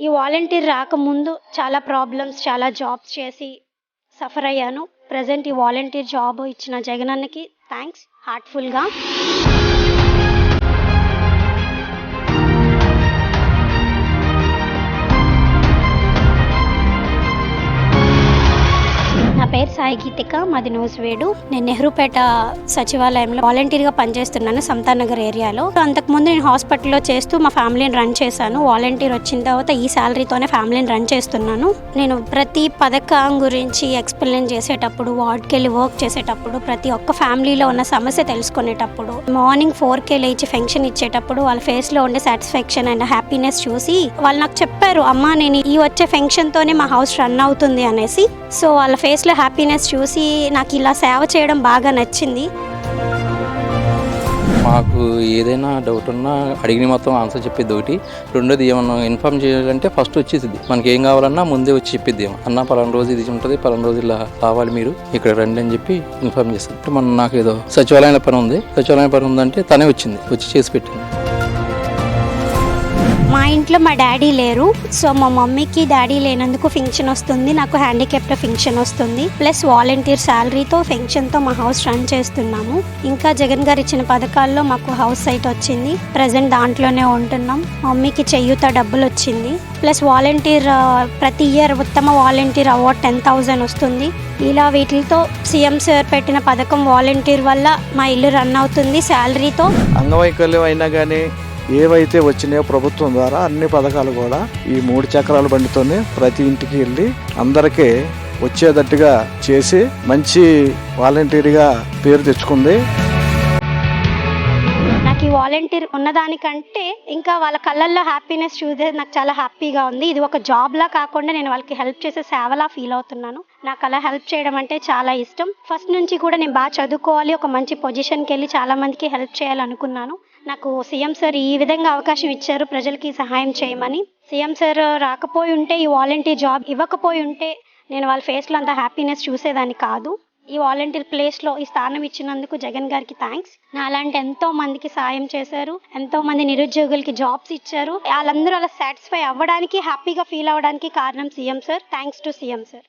ఈ వాలంటీర్ రాకముందు చాలా ప్రాబ్లమ్స్ చాలా జాబ్స్ చేసి సఫర్ అయ్యాను. ప్రజెంట్ ఈ వాలంటీర్ జాబ్ ఇచ్చిన జగనన్నకి థ్యాంక్స్ హార్ట్ఫుల్గా పేరు సాయి గీతిక మాది నూజివేడు. నేను నెహ్రూపేట సచివాలయంలో వాలంటీర్గా పనిచేస్తున్నాను సంతానగర్ ఏరియాలో. అంతకుముందు నేను హాస్పిటల్లో చేస్తూ మా ఫ్యామిలీని రన్ చేశాను. వాలంటీర్ వచ్చిన తర్వాత ఈ శాలరీతోనే ఫ్యామిలీని రన్ చేస్తున్నాను. నేను ప్రతి పథకం గురించి ఎక్స్ప్లెయిన్ చేసేటప్పుడు వార్డ్కి వెళ్ళి వర్క్ చేసేటప్పుడు ప్రతి ఒక్క ఫ్యామిలీలో ఉన్న సమస్య తెలుసుకునేటప్పుడు మార్నింగ్ ఫోర్ కే లేచి ఫెన్షన్ ఇచ్చేటప్పుడు వాళ్ళ ఫేస్లో ఉండే సాటిస్ఫాక్షన్ అండ్ హ్యాపీనెస్ చూసి వాళ్ళు నాకు చెప్పారు అమ్మ నేను ఈ వచ్చే ఫంక్షన్తోనే మా హౌస్ రన్ అవుతుంది అనేసి. సో వాళ్ళ ఫేస్లో హ్యాపీనెస్ చూసి నాకు ఇలా సేవ చేయడం బాగా నచ్చింది. మాకు ఏదైనా డౌట్ ఉన్నా అడిగిన మొత్తం ఆన్సర్ చెప్పేది ఒకటి. రెండోది ఏమన్నా ఇన్ఫామ్ చేయాలంటే ఫస్ట్ వచ్చేసింది మనకి ఏం కావాలన్నా ముందే వచ్చి చెప్పేది ఏమో. అన్న పలానా రోజు ఇది ఉంటుంది పలానా రోజు ఇలా రావాలి మీరు ఇక్కడ రండి అని చెప్పి ఇన్ఫామ్ చేస్తుంది మన నాకు ఏదో సచివాలయంలో పని ఉంది. సచివాలయం పని ఉందంటే తనే వచ్చింది వచ్చి చేసి పెట్టింది. మా ఇంట్లో మా డాడీ లేరు. సో మా మమ్మీకి డాడీ లేనందుకు ఫంక్షన్ వస్తుంది. నాకు హ్యాండిక్యాప్ట్ ఫంక్షన్ వస్తుంది. ప్లస్ వాలంటీర్ శాలరీతో ఫంక్షన్తో మా హౌస్ రన్ చేస్తున్నాము. ఇంకా జగన్ గారు ఇచ్చిన పథకాల్లో మాకు హౌస్ సైట్ వచ్చింది. ప్రజెంట్ దాంట్లోనే ఉంటున్నాం. మమ్మీకి చెయ్యుత డబ్బులు వచ్చింది. ప్లస్ వాలంటీర్ ప్రతి ఇయర్ ఉత్తమ వాలంటీర్ అవార్డ్ టెన్ థౌజండ్ వస్తుంది. ఇలా వీటితో సీఎం సార్ పెట్టిన పథకం వాలంటీర్ వల్ల మా ఇల్లు రన్ అవుతుంది. శాలరీతో అంగవైకల్యం అయినా కానీ ఏవైతే వచ్చినాయో ప్రభుత్వం ద్వారా అన్ని పథకాలు కూడా ఈ మూడు చక్రాల బండితోనే ప్రతి ఇంటికి వెళ్ళి అందరికీ వచ్చేటట్టుగా చేసి మంచి వాలంటీర్గా పేరు తెచ్చుకుంది. నాకు ఈ వాలంటీర్ ఉన్నదానికంటే ఇంకా వాళ్ళ కళ్ళల్లో హ్యాపీనెస్ చూసే నాకు చాలా హ్యాపీగా ఉంది. ఇది ఒక జాబ్లా కాకుండా నేను వాళ్ళకి హెల్ప్ చేసే సేవలా ఫీల్ అవుతున్నాను. నాకు అలా హెల్ప్ చేయడం అంటే చాలా ఇష్టం. ఫస్ట్ నుంచి కూడా నేను బాగా చదువుకోవాలి ఒక మంచి పొజిషన్కి వెళ్ళి చాలా మందికి హెల్ప్ చేయాలనుకున్నాను. నాకు సీఎం సార్ ఈ విధంగా అవకాశం ఇచ్చారు ప్రజలకి సహాయం చేయమని. సీఎం సార్ రాకపోయి ఉంటే ఈ వాలంటీర్ జాబ్ ఇవ్వకపోయి ఉంటే నేను వాళ్ళ ఫేస్లో అంత హ్యాపీనెస్ చూసేదాన్ని కాదు. ఈ వాలంటీర్ ప్లేస్లో ఈ స్థానం ఇచ్చినందుకు జగన్ గారికి థ్యాంక్స్ నా అలాంటి ఎంతో మందికి సాయం చేశారు ఎంతో మంది నిరుద్యోగులకి జాబ్స్ ఇచ్చారు. వాళ్ళందరూ అలా సాటిస్ఫై అవ్వడానికి హ్యాపీగా ఫీల్ అవ్వడానికి కారణం CM sir. Thanks to CM sir.